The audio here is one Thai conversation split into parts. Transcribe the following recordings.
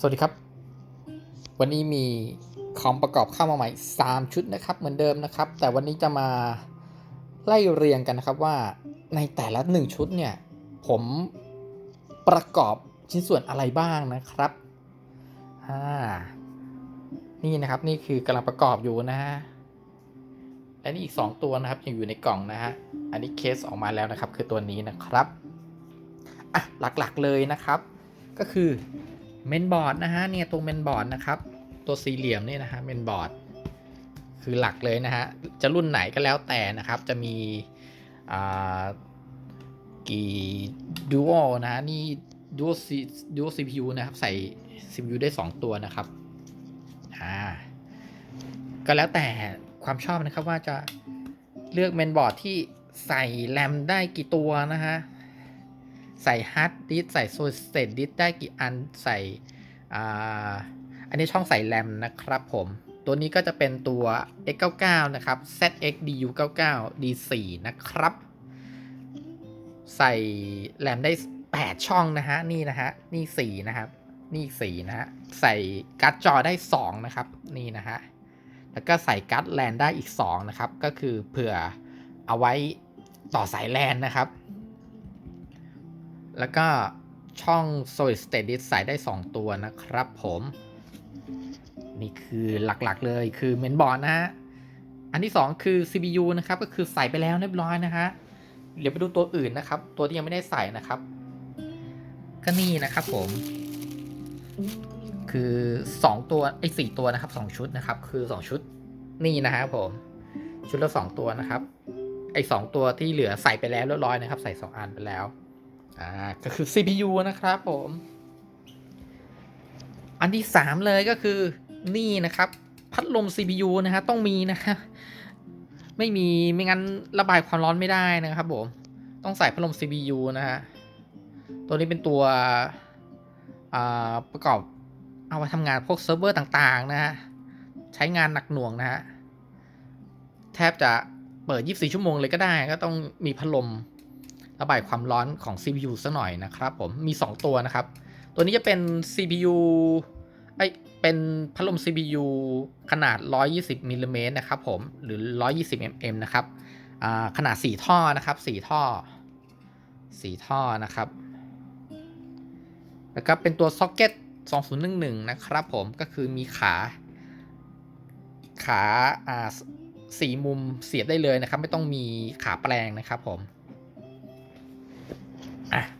สวัสดีครับ วันนี้มีคอมประกอบเข้ามาใหม่ 3 ชุดนะครับ เหมือนเดิมนะครับ แต่วันนี้จะมาไล่เรียงกันนะครับว่าในแต่ละ 1 ชุดเนี่ย ผมประกอบชิ้นส่วนอะไรบ้างนะครับอ่านี่นะครับนี่คือกำลังประกอบอยู่นะฮะและนี่อีก 2 ตัวนะครับยังอยู่ในกล่องนะฮะอันนี้เคสออกมาแล้วนะครับ คือตัวนี้นะครับอะหลักๆเลยนะครับ ก็คือ เมนบอร์ดนะฮะเนี่ยตัวเมนบอร์ดนะครับ ตัวสี่เหลี่ยมนี่นะฮะเมนบอร์ดคือหลักเลยนะฮะจะรุ่นไหนก็แล้วแต่นะครับ จะมีกี่ดูโอนะฮะนี่ดูโอซีดูโอซีพียูนะครับ ใส่ CPU ได้ 2 ตัวนะครับอ่าก็แล้วแต่ความชอบนะครับว่าจะเลือกเมนบอร์ดที่ใส่แรมได้กี่ตัวนะฮะ ใส่ฮาร์ดดิสใส่โซลสเตตดิสได้กี่อันใส่อ่าอันนี้ช่องใส่แรมนะครับผม ตัวนี้ก็จะเป็นตัว X99 นะครับ ZX DU99 D4 นะครับ ใส่แรมได้ 8 ช่องนะฮะ นี่นะฮะ นี่ 4 นะครับ นี่ 4 นะฮะ ใส่การ์ดจอได้ 2 นะครับ นี่นะฮะ แล้วก็ใส่การ์ดแลนได้อีก 2 นะครับ ก็คือเผื่อเอาไว้ต่อสายแลนนะครับ แล้วก็ช่อง solid state disk ใส่ได้ 2 ตัวนะครับผม นี่คือหลักๆเลยคือเมนบอร์ดนะฮะ อันที่ 2 คือ CPU นะครับ ก็คือใส่ไปแล้วเรียบร้อยนะฮะ เดี๋ยวไปดูตัวอื่นนะครับ ตัวที่ยังไม่ได้ใส่นะครับ ก็นี่นะครับผม คือ 2 ตัวไอ้สตัวนะครับ 2 ชุดนะครับ คือ 2 ชุดนี่นะครับผม ชุดละ 2 ตัวนะครับ ไอ้สตัวที่เหลือใส่ไปแล้วเรียบร้อยนะครับ ใส่ 2 อันไปแล้ว อ่าก็คือ CPU นะครับผม อันที่ 3 เลยก็คือนี่นะครับ พัดลม CPU นะฮะต้องมีนะครับไม่มีไม่งั้นระบายความร้อนไม่ได้นะครับผม ต้องใส่พัดลม CPU นะฮะตัวนี้เป็นตัวประกอบเอาไว้ทำงานพวกเซิร์ฟเวอร์ต่างๆนะฮะใช้งานหนักหน่วงนะฮะแทบจะเปิด 24 ชั่วโมงเลยก็ได้ ก็ต้องมีพัดลม ระบายความร้อนของ CPU สักหน่อยนะครับผมมี 2 ตัวนะครับ ตัวนี้จะเป็น CPU ไอเป็นพัดลม CPU ขนาด 120มิลลิเมตรนะครับผมหรือ 120 mm นะครับขนาด 4 ท่อนะครับ 4 ท่อ 4 ท่อนะครับ แล้วก็เป็นตัวซ็อกเก็ต2011 นะครับผมก็คือมีขา ขาอ่าสี่มุมเสียบได้เลยนะครับ ไม่ต้องมีขาแปลงนะครับผม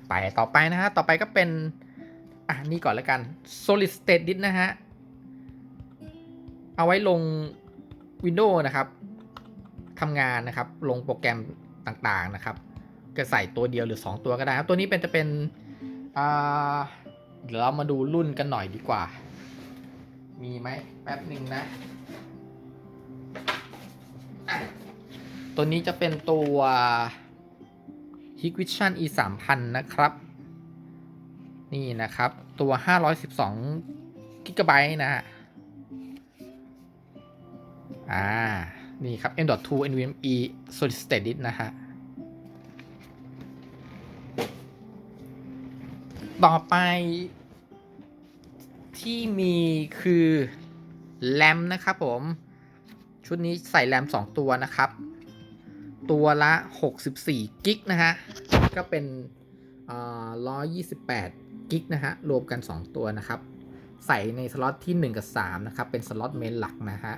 ไปต่อไปนะฮะ ต่อไปก็เป็น อะ นี่ก่อนแล้วกัน solid state disk นะฮะ เอาไว้ลง Windows นะครับทำงานนะครับ ลงโปรแกรมต่างๆนะครับ ก็ใส่ตัวเดียวหรือ 2 ตัวก็ได้ครับ ตัวนี้เป็นจะเป็น อ่า เดี๋ยวเรามาดูรุ่นกันหน่อยดีกว่า มีไหมแป๊บหนึ่งนะ ตัวนี้จะเป็นตัว Hikvision e 3 0 0 0นะครับ นี่นะครับ ตัว512กิกะไบต์นะฮะ อ่า นี่ครับ M.2 NVMe Solid State Disk นะฮะ ต่อไปที่มีคือแรมนะครับผม ชุดนี้ใส่แรม 2 ตัวนะครับ ตัวละ 64 กิกนะฮะ ก็เป็น128 กิกนะฮะ รวมกัน 2 ตัวนะครับ ใส่ในสล็อตที่ 1 กับ 3 นะครับ เป็นสล็อตเมนหลักนะฮะ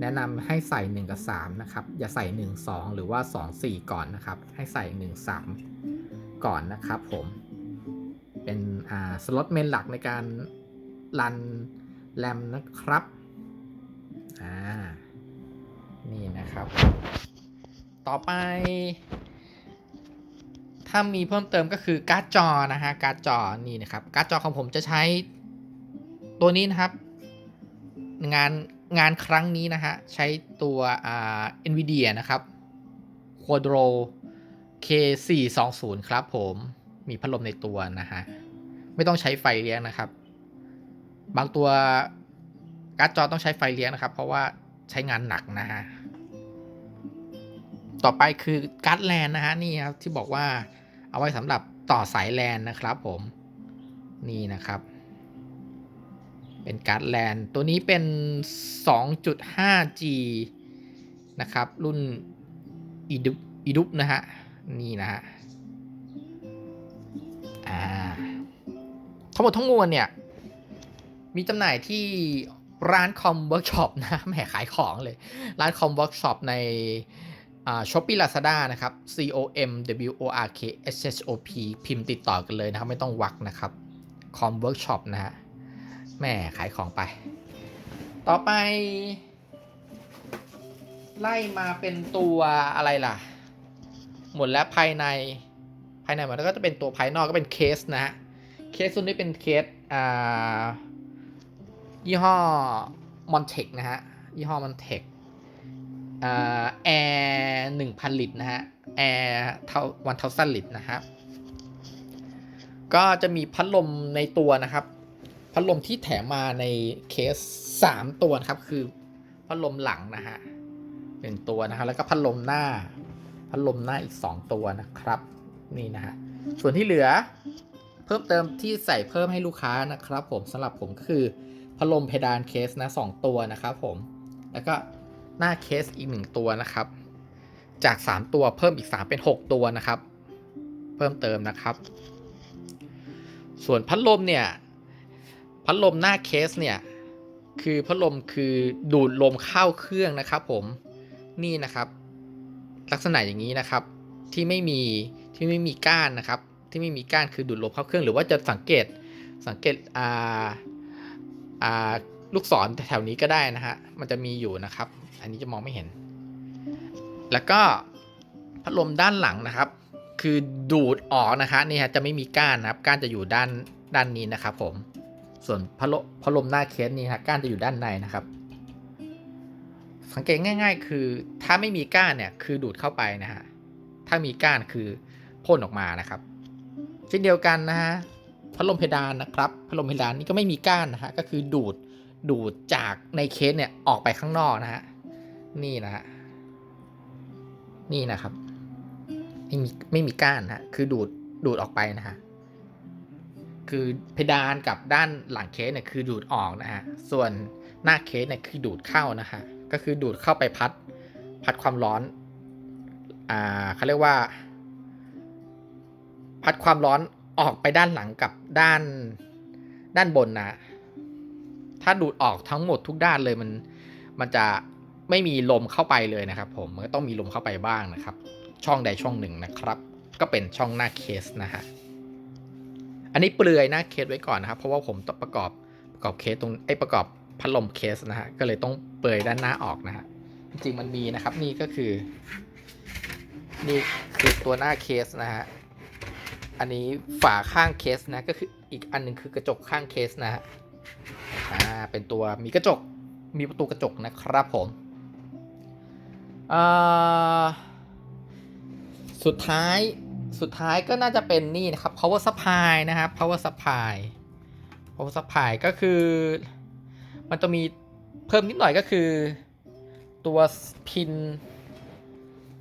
แนะนำให้ใส่ 1 กับ 3 นะครับ อย่าใส่ 1 2 หรือว่า 2 4 ก่อนนะครับ ให้ใส่ 1 3 ก่อนนะครับผม เป็นสล็อตเมนหลักในการรันแรมนะครับ อ่า นี่นะครับ ต่อไป ถ้ามีเพิ่มเติมก็คือการ์ดจอนะฮะการ์ดจอนี่นะครับการ์ดจอของผมจะใช้ตัวนี้นะครับ งานงานครั้งนี้นะฮะใช้ตัวอ่า NVIDIA นะครับ Quadro K420 ครับผมมีพัดลมในตัวนะฮะไม่ต้องใช้ไฟเลี้ยงนะครับ บางตัวการ์ดจอต้องใช้ไฟเลี้ยงนะครับ เพราะว่าใช้งานหนักนะฮะ ต่อไปคือการ์ดแลนนะฮะนี่ครับที่บอกว่าเอาไว้สำหรับต่อสายแลนนะครับผมนี่นะครับ เป็นการ์ดแลนตัวนี้เป็น 2.5G นะครับ รุ่นอีดุอีดุนะฮะนี่นะฮะอ่าทั้งหมดทั้งมวลเนี่ย มีจำหน่ายที่ร้านคอมเวิร์กช็อปนะแหมขายของเลย ร้านคอมเวิร์กช็อปใน ช้อปปี้ลาซาด้านะครับ C O M W O R K S H O P พิมพ์ติดต่อกันเลยนะครับ ไม่ต้องวักนะครับคอมเวิร์กช็อปนะฮะแม่ขายของไป ต่อไป ไล่มาเป็นตัวอะไรล่ะ หมดแล้วภายในภายในมันก็จะเป็นตัวภายนอกก็เป็นเคสนะฮะเคสตัวนี้เป็นเคสอ่ายี่ห้อ Montech นะฮะยี่ห้อ Montech อ่า แอร์หนึ่งพันลิตรนะฮะแอร์เท่าวันเท่าสั้นลิตรนะฮะก็จะมีพัดลมในตัวนะครับ พัดลมที่แถมมาในเคส3ตัวครับ คือพัดลมหลังนะฮะหนึ่งตัวนะฮะแล้วก็พัดลมหน้า พัดลมหน้าอีก2ตัวนะครับ นี่นะฮะส่วนที่เหลือเพิ่มเติมที่ใส่เพิ่มให้ลูกค้านะครับ ผมสำหรับผมก็คือพัดลมเพดานเคสนะสองตัวนะครับผมแล้วก็ หน้าเคสอีกหนึ่งตัวนะครับ จาก 3 ตัวเพิ่มอีก 3 เป็น 6 ตัวนะครับ เพิ่มเติมนะครับ ส่วนพัดลมเนี่ย พัดลมหน้าเคสเนี่ยคือพัดลมคือดูดลมเข้าเครื่องนะครับ ผมนี่นะครับ ลักษณะอย่างนี้นะครับ ที่ไม่มีที่ไม่มีก้านนะครับ ที่ไม่มีก้านคือดูดลมเข้าเครื่อง หรือว่าจะสังเกตสังเกตอ่าอ่า ลูกศรแถวนี้ก็ได้นะฮะ มันจะมีอยู่นะครับ อันนี้จะมองไม่เห็น แล้วก็พัดลมด้านหลังนะครับ คือดูดออกนะคะนี่ฮะจะไม่มีก้านนะครับ ก้านจะอยู่ด้านด้านนี้นะครับ ผม ส่วนพัดลมพัดลมหน้าเคสนี่ฮะก้านจะอยู่ด้านในนะครับ สังเกตง่าย ๆ คือถ้าไม่มีก้านเนี่ย คือดูดเข้าไปนะฮะ ถ้ามีก้านคือพ่นออกมานะครับ เช่นเดียวกันนะฮะพัดลมเพดานนะครับพัดลมเพดานนี่ก็ไม่มีก้านนะฮะก็คือดูด ดูดจากในเคสเนี่ยออกไปข้างนอกนะฮะนี่นะฮะนี่นะครับ ไม่มีไม่มีก้านนะฮะคือดูดดูดออกไปนะฮะคือเพดานกับด้านหลังเคสเนี่ยคือดูดออกนะฮะส่วนหน้าเคสเนี่ยคือดูดเข้านะฮะก็คือดูดเข้าไปพัดพัดความร้อนอ่าเขาเรียกว่า พัดความร้อนออกไปด้านหลังกับด้านด้านบนนะ ถ้าดูดออกทั้งหมดทุกด้านเลยมันมันจะไม่มีลมเข้าไปเลยนะครับ ผมมันก็ต้องมีลมเข้าไปบ้างนะครับ ช่องใดช่องหนึ่งนะครับ ก็เป็นช่องหน้าเคสนะฮะอันนี้เปลือยหน้าเคสไว้ก่อนนะครับ เพราะว่าผมต้องประกอบประกอบเคสตรงไอ้ประกอบพัดลมเคสนะฮะก็เลยต้องเปลือยด้านหน้าออกนะฮะจริงมันมีนะครับนี่ก็คือ นี่คือตัวหน้าเคสนะฮะอันนี้ฝาข้างเคสนะก็คืออีกอันหนึ่งคือกระจกข้างเคสนะฮะ อ่าเป็นตัวมีกระจกมีประตูกระจกนะครับผมสุดท้ายสุดท้ายก็น่าจะเป็นนี่นะครับ power supply นะครับ power supply power supply ก็คือ มันจะมีเพิ่มนิดหน่อยก็คือ ตัวพิน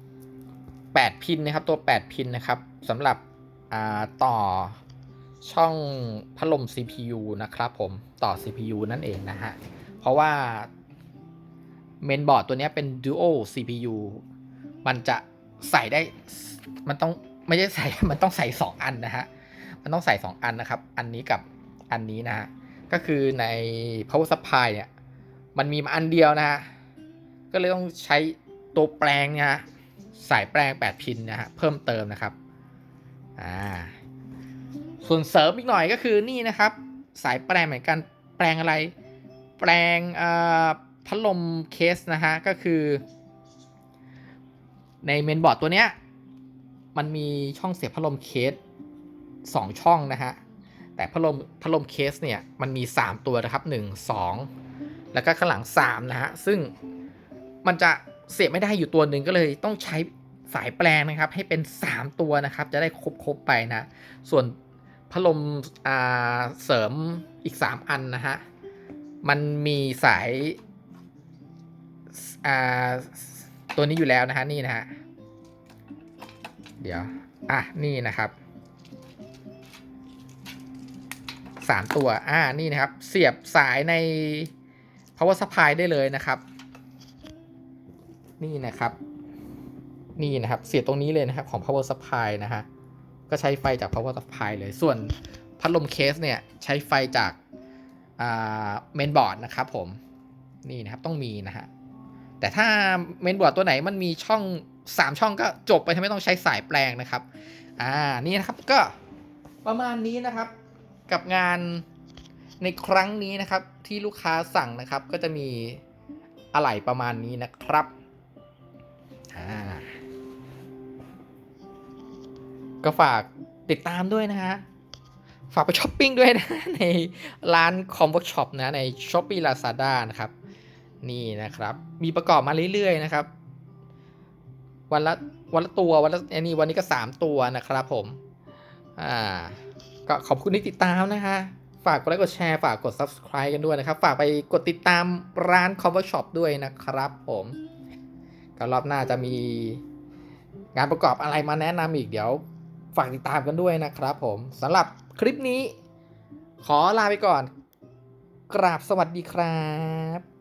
8 พินนะครับ ตัว 8 พินนะครับสำหรับต่อ ช่องพัดลม CPU นะครับผมต่อ CPU นั่นเองนะฮะ เพราะว่าเมนบอร์ดตัวนี้เป็น Dual CPU มันจะใส่ได้ มันต้องไม่ใช่ใส่ มันต้องใส่ 2 อันนะฮะ มันต้องใส่ 2 อันนะครับ อันนี้กับอันนี้นะฮะ ก็คือใน power supply เนี่ย มันมีมาอันเดียวนะฮะ ก็เลยต้องใช้ตัวแปลงนี่ยฮะ สายแปลง 8 พินนะฮะ เพิ่มเติมนะครับ อ่า ส่วนเสริมอีกหน่อยก็คือนี่นะครับ สายแปลงเหมือนกันแปลงอะไร แปลงพัดลมเคสนะฮะก็คือ ในเมนบอร์ดตัวเนี้ยมันมีช่องเสียบพัดลมเคส 2 ช่องนะฮะแต่พัดลมพัดลมเคสเนี่ยมันมี 3 ตัวนะครับ 1 2 แล้วก็ข้างหลัง 3 นะฮะ ซึ่งมันจะเสียบไม่ได้อยู่ตัวหนึ่งก็เลยต้องใช้สายแปลงนะครับ ให้เป็น 3 ตัวนะครับ จะได้ครบๆไปนะ ส่วน พัดลมเสริมอีก 3 อันนะฮะ มันมีสายตัวนี้อยู่แล้วนะฮะนี่นะฮะ เดี๋ยว อะ นี่นะครับ3ตัว อ่า นี่นะครับ เสียบสายใน power supply ได้เลยนะครับ นี่นะครับ นี่นะครับ เสียบตรงนี้เลยนะครับของ power supply นะฮะ ก็ใช้ไฟจาก power supply เลย ส่วนพัดลมเคสเนี่ยใช้ไฟจากเมนบอร์ดนะครับผม นี่นะครับต้องมีนะฮะ แต่ถ้าเมนบอร์ดตัวไหนมันมีช่อง 3 ช่องก็จบไปทำไม่ต้องใช้สายแปลงนะครับ อ่า นี่นะครับก็ประมาณนี้นะครับ กับงานในครั้งนี้นะครับที่ลูกค้าสั่งนะครับก็จะมีอะไหล่ประมาณนี้นะครับ ก็ฝากติดตามด้วยนะฮะ ฝากไปช้อปปิ้งด้วยนะ ในร้านคอม w ว r k ช็อปนะใน s h o p e e Lazada นะครับ นี่นะครับ มีประกอบมาเรื่อยๆนะครับ วันละวันละตัววันละอันนี้วันนี้ก็ 3 ตัวนะครับผม อ่า ก็ขอบคุณที่ติดตามนะฮะฝากกดไลค์กดแชร์ฝากกด subscribe กันด้วยนะครับ ฝากไปกดติดตามร้าน c o m b o Shop ด้วยนะครับผมก็รอบหน้าจะมีงานประกอบอะไรมาแนะนำอีกเดี๋ยว ฝากติดตามกันด้วยนะครับผมสำหรับคลิปนี้ ขอลาไปก่อน กราบสวัสดีครับ